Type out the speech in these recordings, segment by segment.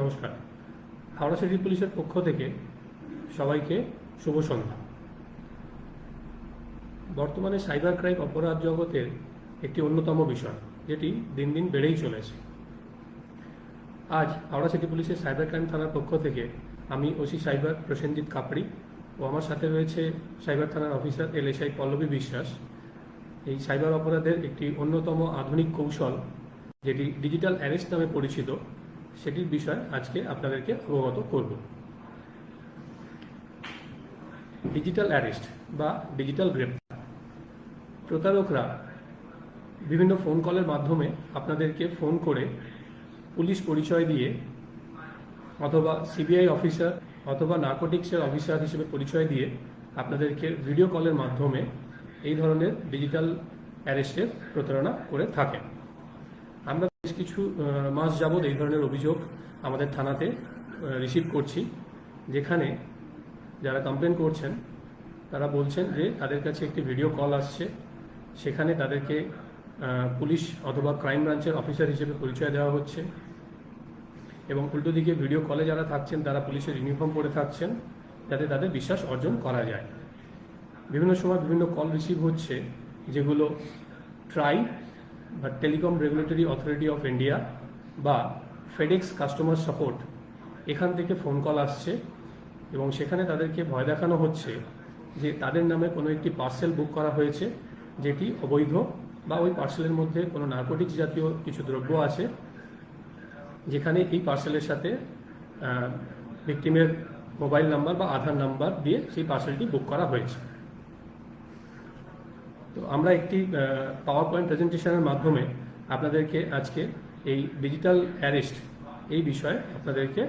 নমস্কার। হাওড়া সিটি পুলিশের পক্ষ থেকে সবাইকে শুভ সন্ধ্যা। বর্তমানে সাইবার ক্রাইম অপরাধ জগতের একটি অন্যতম বিষয়, যেটি দিন দিন বেড়েই চলেছে। আজ হাওড়া সিটি পুলিশের সাইবার ক্রাইম থানার পক্ষ থেকে আমি ওসি সাইবার প্রসেনজিৎ কাপড়ি ও আমার সাথে রয়েছে সাইবার থানার অফিসার এলএসআই পল্লবী বিশ্বাস। এই সাইবার অপরাধের একটি অন্যতম আধুনিক কৌশল, যেটি ডিজিটাল অ্যারেস্ট নামে পরিচিত সেটির বিষয় আজকে আপনাদেরকে অবগত করব। ডিজিটাল অ্যারেস্ট বা ডিজিটাল গ্রেপ্তার। প্রতারকরা বিভিন্ন ফোন কলের মাধ্যমে আপনাদেরকে ফোন করে পুলিশ পরিচয় দিয়ে অথবা সিবিআই অফিসার অথবা নার্কোটিক্সের অফিসার হিসেবে পরিচয় দিয়ে আপনাদেরকে ভিডিও কলের মাধ্যমে এই ধরনের ডিজিটাল অ্যারেস্টের প্রতারণা করে থাকেন। বেশ কিছু মাস যাবৎ এই ধরনের অভিযোগ আমাদের থানাতে রিসিভ করছি, যেখানে যারা কমপ্লেন করছেন, তারা বলছেন যে তাদের কাছে একটি ভিডিও কল আসছে, সেখানে তাদেরকে পুলিশ অথবা ক্রাইম ব্রাঞ্চের অফিসার হিসেবে পরিচয় দেওয়া হচ্ছে এবং উল্টো দিকে ভিডিও কলে যারা থাকছেন, তারা পুলিশের ইউনিফর্ম পরে থাকছেন, যাতে তাদের বিশ্বাস অর্জন করা যায়। বিভিন্ন সময় বিভিন্ন কল রিসিভ হচ্ছে, যেগুলো ট্রাই বা telecom regulatory authority of India বা ফেডেক্স কাস্টমার সাপোর্ট এখান থেকে ফোন কল আসছে এবং সেখানে তাদেরকে ভয় দেখানো হচ্ছে যে তাদের নামে কোনো একটি পার্সেল বুক করা হয়েছে যেটি অবৈধ বা ওই পার্সেলের মধ্যে কোনো নার্কোটিক্স জাতীয় কিছু দ্রব্য আছে, যেখানে এই পার্সেলের সাথে ভিকটিমের মোবাইল নাম্বার বা আধার নাম্বার দিয়ে সেই পার্সেলটি বুক করা হয়েছে। তো আমরা একটি পাওয়ার পয়েন্ট প্রেজেন্টেশনের মাধ্যমে আপনাদেরকে আজকে এই ডিজিটাল অ্যারেস্ট এই বিষয়ে আপনাদেরকে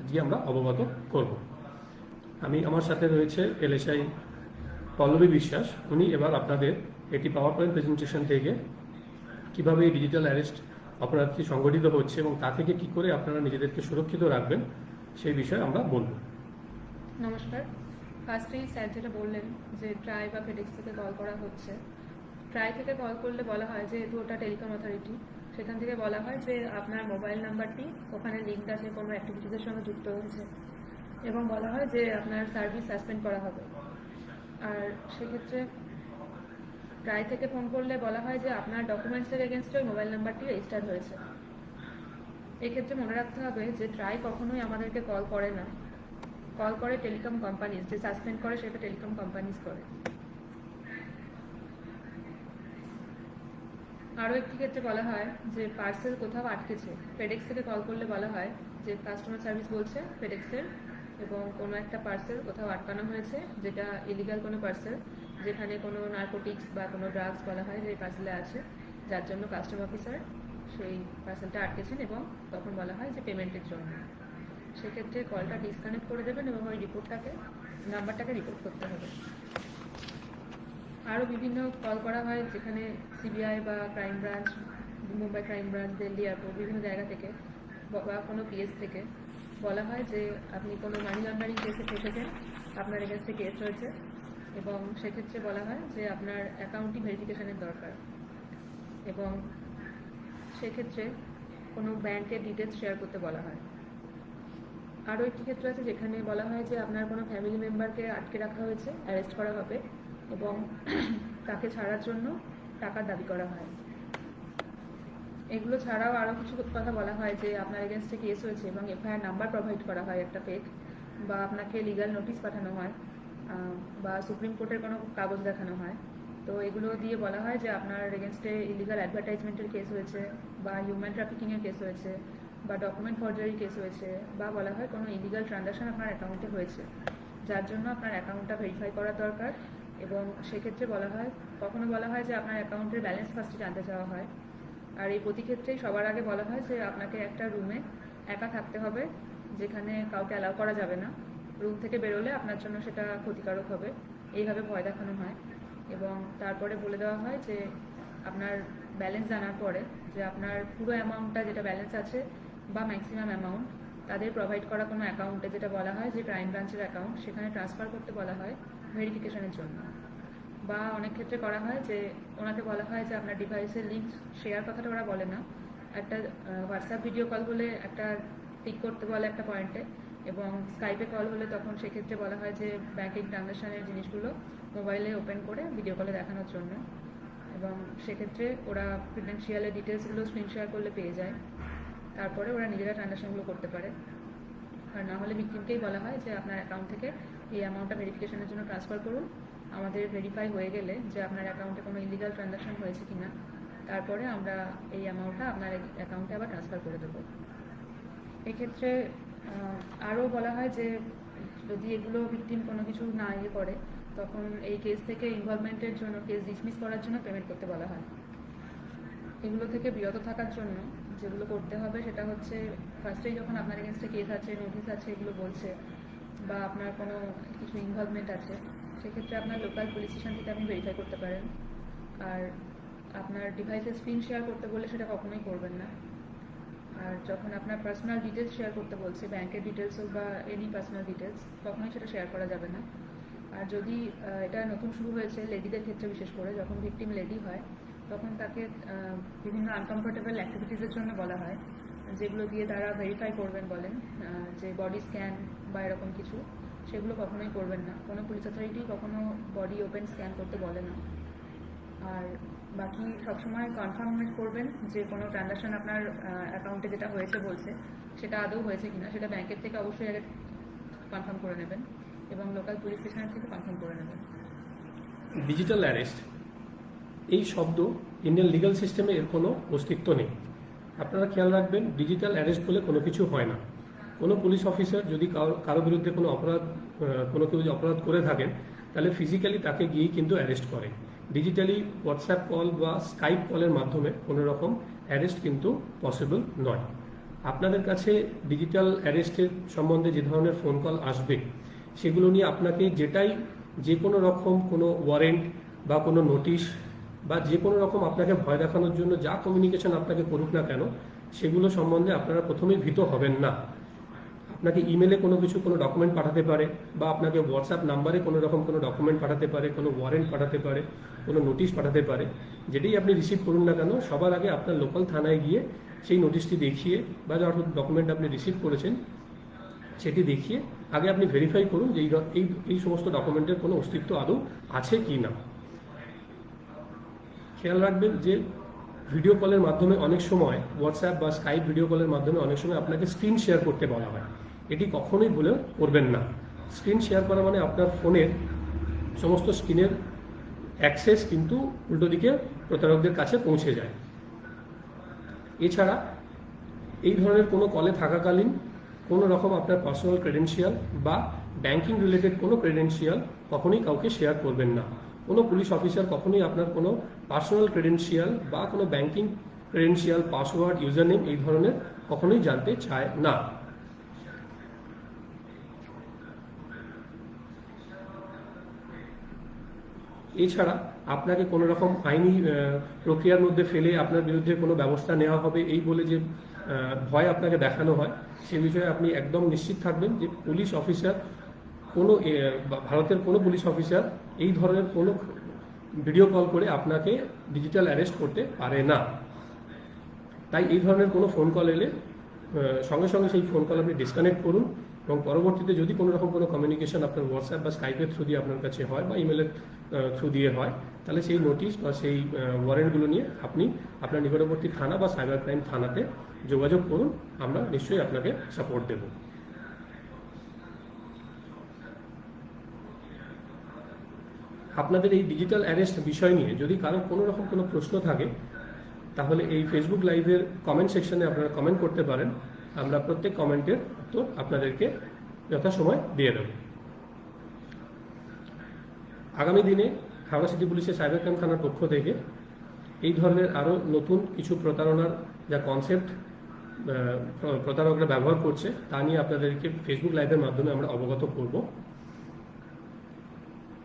আজকে আমরা অবগত করব। আমি আমার সাথে রয়েছে এলএসআই পল্লবী বিশ্বাস। উনি এবার আপনাদের একটি পাওয়ার পয়েন্ট প্রেজেন্টেশন থেকে কীভাবে এই ডিজিটাল অ্যারেস্ট অপরাধটি সংগঠিত হচ্ছে এবং তা থেকে কি করে আপনারা নিজেদেরকে সুরক্ষিত রাখবেন, সেই বিষয়ে আমরা বলব। নমস্কার। ফার্স্টেই স্যার যেটা বললেন যে ট্রাই বা ফেডেক্স থেকে কল করা হচ্ছে। ট্রাই থেকে কল করলে বলা হয় যেহেতু ওটা টেলিকম অথরিটি সেখান থেকে বলা হয় যে আপনার মোবাইল নাম্বারটি ওখানে লিঙ্ক আছে, কোনো অ্যাক্টিভিটিসের সঙ্গে যুক্ত হয়েছে এবং বলা হয় যে আপনার সার্ভিস সাসপেন্ড করা হবে। আর সেক্ষেত্রে ট্রাই থেকে ফোন করলে বলা হয় যে আপনার ডকুমেন্টসের এগেনস্টে ওই মোবাইল নাম্বারটি রেজিস্টার হয়েছে। এক্ষেত্রে মনে রাখতে হবে যে ট্রাই কখনোই আমাদেরকে কল করে না। কল করে টেলিকম কোম্পানিজ, যে সাসপেন্ড করে সেটা টেলিকম কোম্পানিজ করে। আরও একটি ক্ষেত্রে বলা হয় যে পার্সেল কোথাও আটকেছে। ফেডেক্স থেকে কল করলে বলা হয় যে কাস্টমার সার্ভিস বলছে ফেডেক্সের এবং কোনো একটা পার্সেল কোথাও আটকানো হয়েছে, যেটা ইলিগাল কোনো পার্সেল, যেখানে কোনো নার্কোটিক্স বা কোনো ড্রাগস বলা হয় যে পার্সেলে আছে, যার জন্য কাস্টমার অফিসার সেই পার্সেলটা আটকেছেন এবং তখন বলা হয় যে পেমেন্টের জন্য। সেক্ষেত্রে কলটা ডিসকানেক্ট করে দেবেন এবং ওই রিপোর্টটাকে নাম্বারটাকে রিপোর্ট করতে হবে। আরও বিভিন্ন কল করা হয় যেখানে সিবিআই বা crime branch Mumbai crime branch Delhi airport বিভিন্ন জায়গা থেকে বা- কোনো পিএস থেকে বলা হয় যে আপনি কোনো মানি লন্ডারিং কেসে ফেসেছেন, আপনার এগেনস্টে কেস হয়েছে এবং সেক্ষেত্রে বলা হয় যে আপনার অ্যাকাউন্টটি ভেরিফিকেশানের দরকার। এবং সেক্ষেত্রে কোনো ব্যাংকের ডিটেলস শেয়ার করতে বলা হয়। আরও একটি ক্ষেত্র আছে যেখানে বলা হয় যে আপনার কোনো ফ্যামিলি মেম্বারকে আটকে রাখা হয়েছে অ্যারেস্ট করা হবে এবং তাকে ছাড়ার জন্য টাকার দাবি করা হয়। এগুলো ছাড়াও আরও কিছু কথা বলা হয় যে আপনার এগেনস্টে কেস হয়েছে এবং এফআইআর নাম্বার প্রোভাইড করা হয় একটা ফেক বা আপনাকে লিগাল নোটিশ পাঠানো হয় বা সুপ্রিম কোর্টের কোনো কাগজ দেখানো হয়। তো এগুলো দিয়ে বলা হয় যে আপনার এগেনস্টে ইলিগাল অ্যাডভার্টাইজমেন্টের কেস হয়েছে বা হিউম্যান ট্রাফিকিংয়ের কেস হয়েছে বা ডকুমেন্ট ফর্জারি কেস হয়েছে বা বলা হয় কোনো ইলিগাল ট্রানজাকশন আপনার অ্যাকাউন্টে হয়েছে, যার জন্য আপনার অ্যাকাউন্টটা ভেরিফাই করা দরকার এবং সেক্ষেত্রে বলা হয়, কখনো বলা হয় যে আপনার অ্যাকাউন্টের ব্যালেন্স ফার্স্টে জানতে চাওয়া হয়। আর এই প্রতি ক্ষেত্রেই সবার আগে বলা হয় যে আপনাকে একটা রুমে একা থাকতে হবে, যেখানে কাউকে অ্যালাউ করা যাবে না। রুম থেকে বেরোলে আপনার জন্য সেটা ক্ষতিকারক হবে, এইভাবে ভয় দেখানো হয়। এবং তারপরে বলে দেওয়া হয় যে আপনার ব্যালেন্স জানার পরে যে আপনার পুরো অ্যামাউন্টটা যেটা ব্যালেন্স আছে বা ম্যাক্সিমাম অ্যামাউন্ট তাদের প্রোভাইড করা কোনো অ্যাকাউন্টে যেটা বলা হয় যে ক্রাইম ব্রাঞ্চের অ্যাকাউন্ট সেখানে ট্রান্সফার করতে বলা হয় ভেরিফিকেশনের জন্য। বা অনেক ক্ষেত্রে করা হয় যে ওনাকে বলা হয় যে আপনার ডিভাইসের লিঙ্ক শেয়ার কথাটা ওরা বলে না। একটা হোয়াটসঅ্যাপ ভিডিও কল বলে একটা টিক করতে বলে একটা পয়েন্টে এবং স্কাইপে কল হলে তখন সেক্ষেত্রে বলা হয় যে ব্যাংকিং ট্রানজাকশনের জিনিসগুলো মোবাইলে ওপেন করে ভিডিও কলে দেখানোর জন্য। এবং সেক্ষেত্রে ওরা ফিনান্সিয়ালের ডিটেলসগুলো স্ক্রিন শেয়ার করলে পেয়ে যায়। তারপরে ওরা নিজেরা ট্রানজাকশনগুলো করতে পারে। আর না হলে ভিকটিমকেই বলা হয় যে আপনার অ্যাকাউন্ট থেকে এই অ্যামাউন্টটা ভেরিফিকেশনের জন্য ট্রান্সফার করুন। আমাদের ভেরিফাই হয়ে গেলে যে আপনার অ্যাকাউন্টে কোনো ইলিগাল ট্রানজাকশন হয়েছে কিনা, তারপরে আমরা এই অ্যামাউন্টটা আপনার অ্যাকাউন্টে আবার ট্রান্সফার করে দেবো। এক্ষেত্রে আরও বলা হয় যে যদি এগুলো ভিকটিম কোনো কিছু না ইয়ে করে, তখন এই কেস থেকে ইনভলভমেন্টের জন্য কেস ডিসমিস করার জন্য পেমেন্ট করতে বলা হয়। এগুলো থেকে বিরত থাকার জন্য যেগুলো করতে হবে সেটা হচ্ছে ফার্স্টেই যখন আপনার এগেনস্টে কেস আছে নোটিস আছে, এগুলো বলছে বা আপনার কোনো কিছু ইনভলভমেন্ট আছে, সেক্ষেত্রে আপনার লোকাল পুলিশ স্টেশন থেকে আপনি ভেরিফাই করতে পারেন। আর আপনার ডিভাইসের স্ক্রিন শেয়ার করতে বললে সেটা কখনোই করবেন না। আর যখন আপনার পার্সোনাল ডিটেলস শেয়ার করতে বলছে ব্যাংকের ডিটেলস হোক বা এনি পার্সোনাল ডিটেলস কখনোই সেটা শেয়ার করা যাবে না। আর যদি এটা নতুন শুরু হয়েছে লেডিদের ক্ষেত্রে বিশেষ করে, যখন ভিকটিম লেডি হয় তখন তাকে বিভিন্ন আনকমফোর্টেবল অ্যাক্টিভিটিসের জন্য বলা হয়, যেগুলো দিয়ে তারা ভেরিফাই করবেন বলেন যে বডি স্ক্যান বা এরকম কিছু, সেগুলো কখনোই করবেন না। কোনো পুলিশ অথরিটি কখনো বডি ওপেন স্ক্যান করতে বলে না। আর বাকি সবসময় কনফার্ম করবেন যে কোনো ট্রানজাকশন আপনার অ্যাকাউন্টে যেটা হয়েছে বলছে, সেটা আদৌ হয়েছে কিনা, সেটা ব্যাংকের থেকে অবশ্যই আগে কনফার্ম করে নেবেন এবং লোকাল পুলিশ স্টেশনের থেকে কনফার্ম করে নেবেন। ডিজিটাল অ্যারেস্ট এই শব্দ ইন্ডিয়ান লিগ্যাল সিস্টেমে এর কোনো অস্তিত্ব নেই। আপনারা খেয়াল রাখবেন ডিজিটাল অ্যারেস্ট বলে কোনো কিছু হয় না। কোনো পুলিশ অফিসার যদি কারও কারও বিরুদ্ধে কোনো অপরাধ কোনো কেউ যদি অপরাধ করে থাকেন, তাহলে ফিজিক্যালি তাকে গিয়েই কিন্তু অ্যারেস্ট করে। ডিজিটালি হোয়াটসঅ্যাপ কল বা স্কাইপ কলের মাধ্যমে কোনো রকম অ্যারেস্ট কিন্তু পসিবল নয়। আপনাদের কাছে ডিজিটাল অ্যারেস্টের সম্বন্ধে যে ধরনের ফোন কল আসবে, সেগুলো নিয়ে আপনাকে যেটাই যে কোনো রকম কোনো ওয়ারেন্ট বা কোনো নোটিশ বা যে কোনো রকম আপনাকে ভয় দেখানোর জন্য যা কমিউনিকেশন আপনাকে করুক না কেন, সেগুলো সম্বন্ধে আপনারা প্রথমেই ভীত হবেন না। আপনাকে ইমেলে কোনো কিছু, কোনো ডকুমেন্ট পাঠাতে পারে বা আপনাকে হোয়াটসঅ্যাপ নাম্বারে কোনো রকম কোনো ডকুমেন্ট পাঠাতে পারে, কোনো ওয়ারেন্ট পাঠাতে পারে, কোনো নোটিশ পাঠাতে পারে। যেটাই আপনি রিসিভ করুন না কেন, সবার আগে আপনার লোকাল থানায় গিয়ে সেই নোটিশটি দেখিয়ে বা যা ডকুমেন্ট আপনি রিসিভ করেছেন, সেটি দেখিয়ে আগে আপনি ভেরিফাই করুন যে এই এই সমস্ত ডকুমেন্টের কোনো অস্তিত্ব আদৌ আছে কি না। খেয়াল রাখবেন যে ভিডিও কলের মাধ্যমে অনেক সময় হোয়াটসঅ্যাপ বা স্কাইপ ভিডিও কলের মাধ্যমে অনেক সময় আপনাকে স্ক্রিন শেয়ার করতে বলা হয়। এটি কখনোই বলে করবেন না। স্ক্রিন শেয়ার করা মানে আপনার ফোনের সমস্ত স্ক্রিনের অ্যাক্সেস কিন্তু উল্টো দিকে প্রতারকদের কাছে পৌঁছে যায়। এছাড়া এই ধরনের কোনো কলে থাকাকালীন কোনো রকম আপনার পার্সোনাল ক্রেডেন্সিয়াল বা ব্যাংকিং রিলেটেড কোনো ক্রেডেন্সিয়াল কখনোই কাউকে শেয়ার করবেন না। কোনো পুলিশ অফিসার কখনোই আপনার কোনো পার্সোনাল ক্রেডেন্সিয়াল বা কোনো banking credential password user name এই ধরনের কখনোই জানতে চায় না। এছাড়া আপনাকে কোনো রকম আইনি প্রক্রিয়ার মধ্যে ফেলে আপনার বিরুদ্ধে কোনো ব্যবস্থা নেওয়া হবে এই বলে যে ভয় আপনাকে দেখানো হয়, সে বিষয়ে আপনি একদম নিশ্চিত থাকবেন যে পুলিশ অফিসার কোনো ভারতের কোনো পুলিশ অফিসার এই ধরনের কোনো ভিডিও কল করে আপনাকে ডিজিটাল অ্যারেস্ট করতে পারে না। তাই এই ধরনের কোনো ফোন কল এলে সঙ্গে সঙ্গে সেই ফোন কল আপনি ডিসকানেক্ট করুন এবং পরবর্তীতে যদি কোনো রকম কোনো কমিউনিকেশন আপনার হোয়াটসঅ্যাপ বা স্কাইপের থ্রু দিয়ে আপনার কাছে হয় বা ইমেলের থ্রু দিয়ে হয়, তাহলে সেই নোটিশ বা সেই ওয়ারেন্টগুলো নিয়ে আপনি আপনার নিকটবর্তী থানা বা সাইবার ক্রাইম থানাতে যোগাযোগ করুন, আমরা নিশ্চয়ই আপনাকে সাপোর্ট দেব। আপনাদের এই ডিজিটাল অ্যারেস্ট বিষয় নিয়ে যদি কারও কোনো রকম কোনো প্রশ্ন থাকে, তাহলে এই ফেসবুক লাইভের কমেন্ট সেকশনে আপনারা কমেন্ট করতে পারেন। আমরা প্রত্যেক কমেন্টের উত্তর আপনাদেরকে যথাসময় দিয়ে দেব। আগামী দিনে হাওড়া সিটি পুলিশের সাইবার ক্রাইম থানার পক্ষ থেকে এই ধরনের আরও নতুন কিছু প্রতারণার যা কনসেপ্ট প্রতারকরা ব্যবহার করছে, তা নিয়ে আপনাদেরকে ফেসবুক লাইভের মাধ্যমে আমরা অবগত করব।